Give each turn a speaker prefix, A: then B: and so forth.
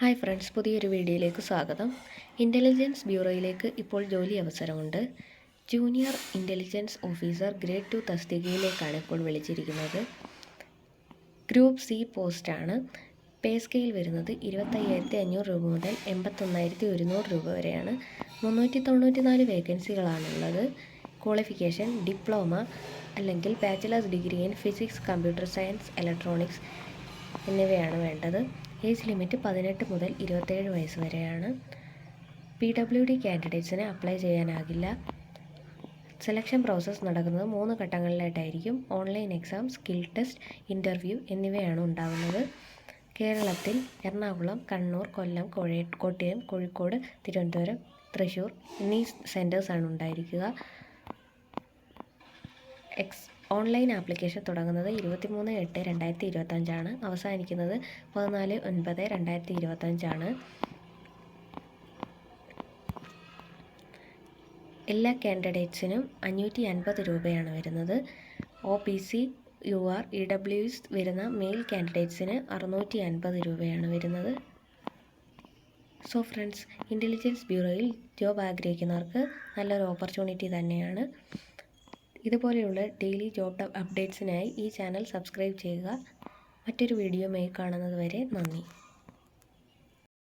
A: Hi friends പുതിയൊരു വീഡിയോയിലേക്ക് സ്വാഗതം. ഇന്റലിജൻസ് ബ്യൂറോയിലേക്ക് ഇപ്പോൾ ജോലി അവസരമുണ്ട്. Junior intelligence officer grade two തസ്തികയിലേക്കാണ് ഇപ്പോൾ വിളിച്ചിരിക്കുന്നത്. ഗ്രൂപ്പ് സി പോസ്റ്റാണ് പേ സ്കെയിൽ വരുന്നത് ഇരുപത്തയ്യായിരത്തി അഞ്ഞൂറ് രൂപ മുതൽ എൺപത്തൊന്നായിരത്തി ഒരുന്നൂറ് രൂപ വരെയാണ്. മുന്നൂറ്റി തൊണ്ണൂറ്റി നാല് വേക്കൻസികളാണുള്ളത്. ക്വാളിഫിക്കേഷൻ ഡിപ്ലോമ അല്ലെങ്കിൽ bachelors degree in physics computer science electronics എന്നിവയാണ് വേണ്ടത്. ഏജ് ലിമിറ്റ് പതിനെട്ട് മുതൽ ഇരുപത്തേഴ് വയസ്സ് വരെയാണ്. പി ഡബ്ല്യു ഡി കാൻഡിഡേറ്റ്സിന് അപ്ലൈ ചെയ്യാനാകില്ല. സെലക്ഷൻ പ്രോസസ്സ് നടക്കുന്നത് മൂന്ന് ഘട്ടങ്ങളിലായിട്ടായിരിക്കും. Online exam skill test interview എന്നിവയാണ് ഉണ്ടാകുന്നത് കേരളത്തിൽ എറണാകുളം കണ്ണൂർ കൊല്ലം കോഴ കോട്ടയം കോഴിക്കോട് തിരുവനന്തപുരം തൃശ്ശൂർ എന്നീ സെന്റേഴ്സാണ് ഉണ്ടായിരിക്കുക. എക്സ് ഓൺലൈൻ ആപ്ലിക്കേഷൻ തുടങ്ങുന്നത് ഇരുപത്തിമൂന്ന് എട്ട് രണ്ടായിരത്തി ഇരുപത്തഞ്ചാണ്. അവസാനിക്കുന്നത് പതിനാല് ഒൻപത് രണ്ടായിരത്തി ഇരുപത്തഞ്ചാണ്. എല്ലാ കാൻഡിഡേറ്റ്സിനും അഞ്ഞൂറ്റി അൻപത് രൂപയാണ് വരുന്നത്. O B C U R E W S വരുന്ന മെയിൽ കാൻഡിഡേറ്റ്സിന് അറുന്നൂറ്റി അൻപത് രൂപയാണ് വരുന്നത്. സോ ഫ്രണ്ട്സ് ഇന്റലിജൻസ് ബ്യൂറോയിൽ ജോബ് ആഗ്രഹിക്കുന്നവർക്ക് നല്ലൊരു ഓപ്പർച്യൂണിറ്റി തന്നെയാണ്. ഇതുപോലെയുള്ള ഡെയിലി ജോബ് അപ്ഡേറ്റ്സിനായി ഈ ചാനൽ സബ്സ്ക്രൈബ് ചെയ്യുക. മറ്റൊരു വീഡിയോയുമായി കാണുന്നത് വരെ നന്ദി.